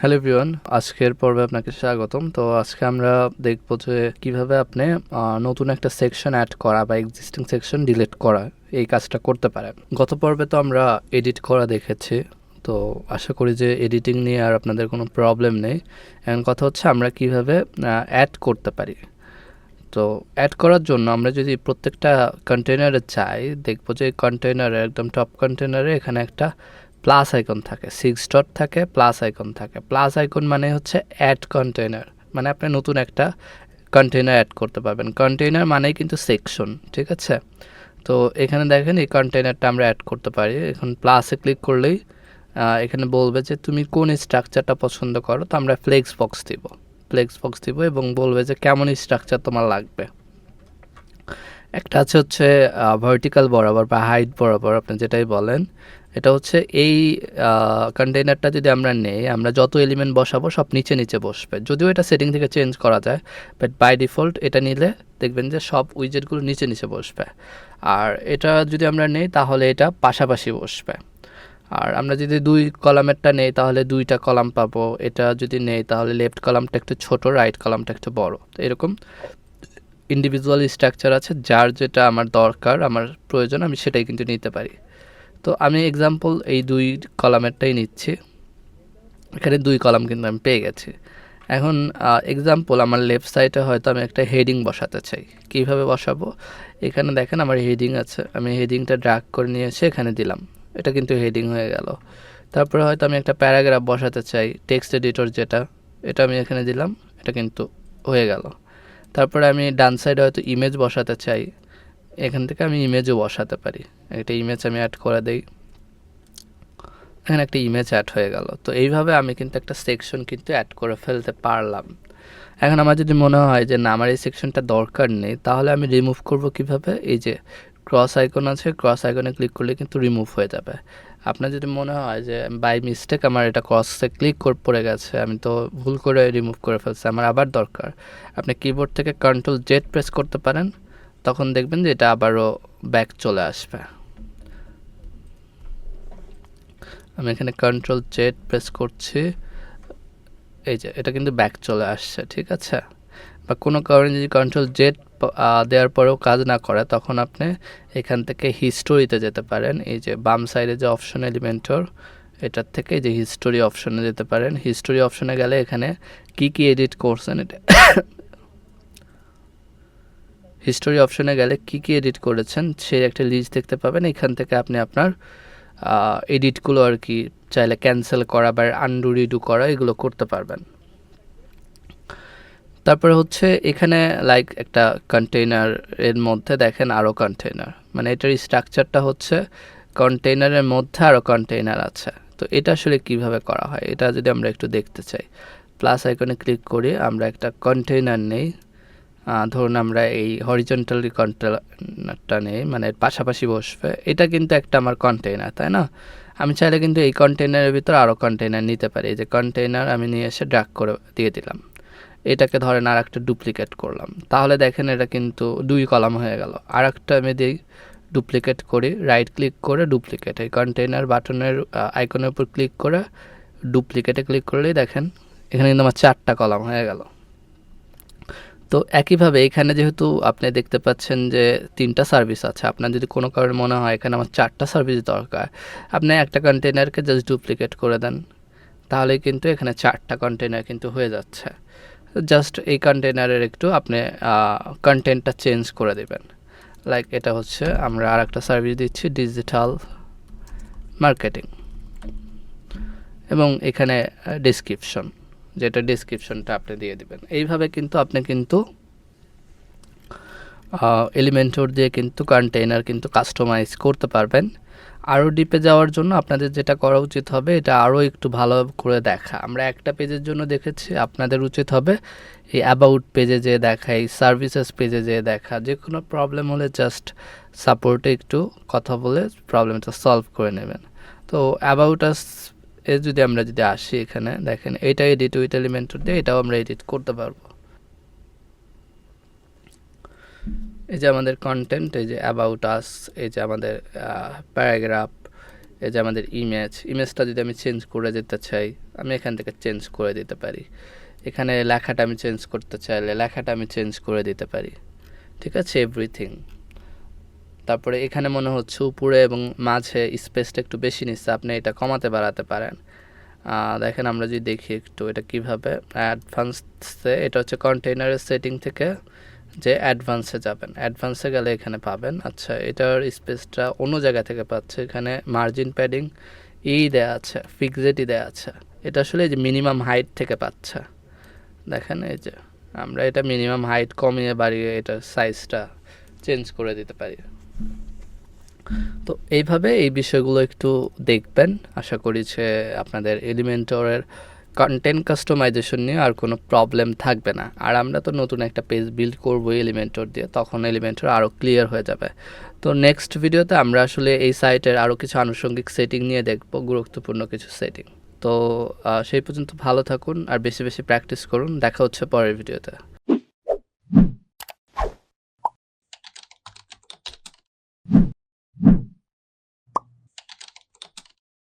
Hello everyone, আজকের পর্বে আপনাকে স্বাগতম। তো আজকে আমরা দেখব যে কীভাবে আপনি নতুন একটা সেকশন অ্যাড করা বা এক্সিস্টিং সেকশন ডিলিট করা এই কাজটা করতে পারেন। গত পর্বে তো আমরা এডিট করা দেখেছি। তো আশা করি যে এডিটিং নিয়ে আর আপনাদের কোনো প্রবলেম নেই। এখন কথা হচ্ছে আমরা কীভাবে অ্যাড করতে পারি। তো অ্যাড করার জন্য আমরা যদি প্রত্যেকটা কন্টেনারে চাই, দেখব যে কন্টেনারে একদম টপ কন্টেনারে এখানে একটা প্লাস আইকন থাকে, সিক্স ডট থাকে, প্লাস আইকন থাকে। প্লাস আইকন মানে হচ্ছে অ্যাড কন্টেনার মানে আপনি নতুন একটা কন্টেনার অ্যাড করতে পারবেন। কন্টেনার মানেই কিন্তু সেকশন ঠিক আছে? তো এখানে দেখেন এই কন্টেনারটা আমরা অ্যাড করতে পারি। এখন প্লাসে ক্লিক করলেই এখানে বলবে যে তুমি কোন স্ট্রাকচারটা পছন্দ করো, তো আমরা ফ্লেক্স বক্স দিব। ফ্লেক্স বক্স দিব এবং বলবে যে কেমন স্ট্রাকচার তোমার লাগবে। একটা আছে হচ্ছে ভার্টিক্যাল বরাবর বা হাইট বরাবর, আপনি যেটাই বলেন এটা হচ্ছে এই কন্টেইনারটা যদি আমরা নেই, আমরা যত এলিমেন্ট বসাবো সব নিচে নিচে বসবে। যদিও এটা সেটিং থেকে চেঞ্জ করা যায় বাট বাই ডিফল্ট এটা নিলে দেখবেন যে সব উইজেটগুলো নিচে নিচে বসবে। আর এটা যদি আমরা নেই, তাহলে এটা পাশাপাশি বসবে। আর আমরা যদি দুই কলামেরটা নেই, তাহলে দুইটা কলাম পাবো। এটা যদি নেই, তাহলে লেফট কলামটা একটু ছোট রাইট কলামটা একটু বড়। তো এরকম ইন্ডিভিজুয়াল স্ট্রাকচার আছে, যার যেটা আমার দরকার, আমার প্রয়োজন, আমি সেটাই কিন্তু নিতে পারি। তো আমি এক্সাম্পল এই দুই কলামেরটাই নিচ্ছি। এখানে দুই কলাম কিন্তু আমি পেয়ে গেছি। এখন এক্সাম্পল আমার লেফট সাইডে হয়তো আমি একটা হেডিং বসাতে চাই। কীভাবে বসাবো? এখানে দেখেন আমার হেডিং আছে। আমি হেডিংটা ড্রাগ করে নিয়ে এসে এখানে দিলাম। এটা কিন্তু হেডিং হয়ে গেল। তারপরে হয়তো আমি একটা প্যারাগ্রাফ বসাতে চাই টেক্সট এডিটর যেটা, এটা আমি এখানে দিলাম। এটা কিন্তু হয়ে গেল। তারপরে আমি ডান সাইডে হয়তো ইমেজ বসাতে চাই। এখান থেকে আমি ইমেজও বসাতে পারি। একটা ইমেজ আমি অ্যাড করে দেই। এখানে একটা ইমেজ অ্যাড হয়ে গেল। তো এইভাবে আমি কিন্তু একটা সেকশন কিন্তু অ্যাড করে ফেলতে পারলাম। এখন আমার যদি মনে হয় যে না, আমার এই সেকশনটা দরকার নেই, তাহলে আমি রিমুভ করব কীভাবে? এই যে ক্রস আইকন আছে ক্রস আইকনে ক্লিক করলে কিন্তু রিমুভ হয়ে যাবে। আপনার যদি মনে হয় যে বাই মিস্টেক আমার এটা ক্রসে ক্লিক করে পড়ে গেছে, আমি তো ভুল করে রিমুভ করে ফেলছি, আমার আবার দরকার। আপনি কিবোর্ড থেকে কন্ট্রোল জেড প্রেস করতে পারেন। তখন দেখবেন যে এটা আবারও ব্যাক চলে আসবে। আমি এখানে কন্ট্রোল জেড প্রেস করছি। এই যে, এটা কিন্তু ব্যাক চলে আসছে, ঠিক আছে? বা কোনো কারণে যদি কন্ট্রোল জেড দেওয়ার পরেও কাজ না করে, তখন আপনি এখান থেকে হিস্টোরিতে যেতে পারেন। এই যে, বাম সাইডে যে অপশন এলিমেন্টর এটার থেকে যে হিস্টোরি অপশনে যেতে পারেন। হিস্টোরি অপশনে গেলে এখানে কি কি এডিট করছেন, এটা হিস্টোরি অপশনে গেলে কি কি এডিট করেছেন, সেই একটা লিস্ট দেখতে পাবেন। এখান থেকে আপনি আপনার এডিটগুলো আর কি চাইলে ক্যান্সেল করা বা আন্ডু রিডু করা, এগুলো করতে পারবেন। তারপরে হচ্ছে এখানে লাইক একটা কন্টেইনার এর মধ্যে দেখেন আরও কন্টেইনার মানে এটার স্ট্রাকচারটা হচ্ছে কন্টেইনারের মধ্যে আরও কন্টেইনার আছে। তো এটা আসলে কীভাবে করা হয়? এটা যদি আমরা একটু দেখতে চাই। প্লাস আইকনে ক্লিক করে, আমরা একটা কন্টেইনার নেই। ধরুন আমরা এই হরিজন্টালি কন্টেনারটা নেই মানে পাশাপাশি বসবে, এটা কিন্তু একটা আমার কন্টেইনার তাই না? আমি চাইলে কিন্তু এই কন্টেইনারের ভিতর আরও কন্টেইনার নিতে পারি যে কন্টেইনার আমি নিয়ে এসে ড্রাগ করে দিয়ে দিলাম। এটাকে ধরেন আর একটা ডুপ্লিকেট করলাম। তাহলে দেখেন এটা কিন্তু দুই কলাম হয়ে গেল। আর একটা আমি দিই ডুপ্লিকেট করি রাইট ক্লিক করে ডুপ্লিকেট এই কন্টেনার বাটনের আইকনের উপর ক্লিক করে ডুপ্লিকেটে ক্লিক করলেই দেখেন, এখানে কিন্তু আমার চারটা কলাম হয়ে গেল। তো একইভাবে এখানে যেহেতু আপনি দেখতে পাচ্ছেন যে তিনটা সার্ভিস আছে, আপনার যদি কোনো কারণে মনে হয় এখানে আমার চারটা সার্ভিস দরকার, আপনি একটা কন্টেনারকে জাস্ট ডুপ্লিকেট করে দেন, তাহলে কিন্তু এখানে চারটা কন্টেনার কিন্তু হয়ে যাচ্ছে। জাস্ট এই কন্টেনারের একটু আপনি কন্টেন্টটা চেঞ্জ করে দেবেন। লাইক এটা হচ্ছে আমরা আর একটা সার্ভিস দিচ্ছি ডিজিটাল মার্কেটিং এবং এখানে ডিসক্রিপশন যেটা ডিসক্রিপশনটা আপনি দিয়ে দিবেন। এইভাবে কিন্তু আপনি কিন্তু এলিমেন্টর দিয়ে কিন্তু কন্টেইনার কিন্তু কাস্টমাইজ করতে পারবেন। আরও ডিপে যাওয়ার জন্য আপনাদের যেটা করা উচিত হবে, এটা আরও একটু ভালো করে দেখা। আমরা একটা পেজের জন্য দেখেছি, আপনাদের উচিত হবে এই অ্যাবাউট পেজে যেয়ে দেখা, এই সার্ভিসেস পেজে যেয়ে দেখা। যে কোনো প্রবলেম হলে জাস্ট সাপোর্টে একটু কথা বলে প্রবলেমটা সলভ করে নেবেন। তো অ্যাবাউট আস এ যদি আমরা যদি আসি এখানে, দেখেন এটা এডিট উইথ এলিমেন্টর দিয়ে এটাও আমরা এডিট করতে পারব। এই যে আমাদের কন্টেন্ট এই যে অ্যাবাউট আস এই যে আমাদের প্যারাগ্রাফ এই যে আমাদের ইমেজ ইমেজটা যদি আমি চেঞ্জ করে দিতে চাই, আমি এখান থেকে চেঞ্জ করে দিতে পারি। এখানে লেখাটা আমি চেঞ্জ করতে চাইলে লেখাটা আমি চেঞ্জ করে দিতে পারি। ঠিক আছে? এভরিথিং তারপরে এখানে মনে হচ্ছে উপরে এবং মাঝে স্পেসটা একটু বেশি নিচ্ছে, আপনি এটা কমাতে বাড়াতে পারেন। দেখেন আমরা যদি দেখি একটু এটা কীভাবে, অ্যাডভান্সে, এটা হচ্ছে কন্টেইনারের সেটিং থেকে যে অ্যাডভান্সে যাবেন। অ্যাডভান্সে গেলে এখানে পাবেন আচ্ছা এটার স্পেসটা অন্য জায়গা থেকে পাচ্ছে, এখানে মার্জিন প্যাডিং ই দেয়া আছে ফিক্সেটই দেয়া আছে। এটা আসলে এই যে মিনিমাম হাইট থেকে পাচ্ছে। দেখেন এই যে, আমরা এটা মিনিমাম হাইট কমিয়ে বাড়িয়ে এটার সাইজটা চেঞ্জ করে দিতে পারি। তো এইভাবে এই বিষয়গুলো একটু দেখবেন। আশা করি যে আপনাদের এলিমেন্টরের কন্টেন্ট কাস্টমাইজেশন নিয়ে আর কোনো প্রবলেম থাকবে না। আর আমরা তো নতুন একটা পেজ বিল্ড করব এলিমেন্টর দিয়ে, তখন এলিমেন্টর আরও ক্লিয়ার হয়ে যাবে। তো নেক্সট ভিডিওতে আমরা আসলে এই সাইটের আরও কিছু আনুষঙ্গিক সেটিং নিয়ে দেখব, গুরুত্বপূর্ণ কিছু সেটিং তো সেই পর্যন্ত ভালো থাকুন আর বেশি বেশি প্র্যাকটিস করুন। দেখা হচ্ছে পরের ভিডিওতে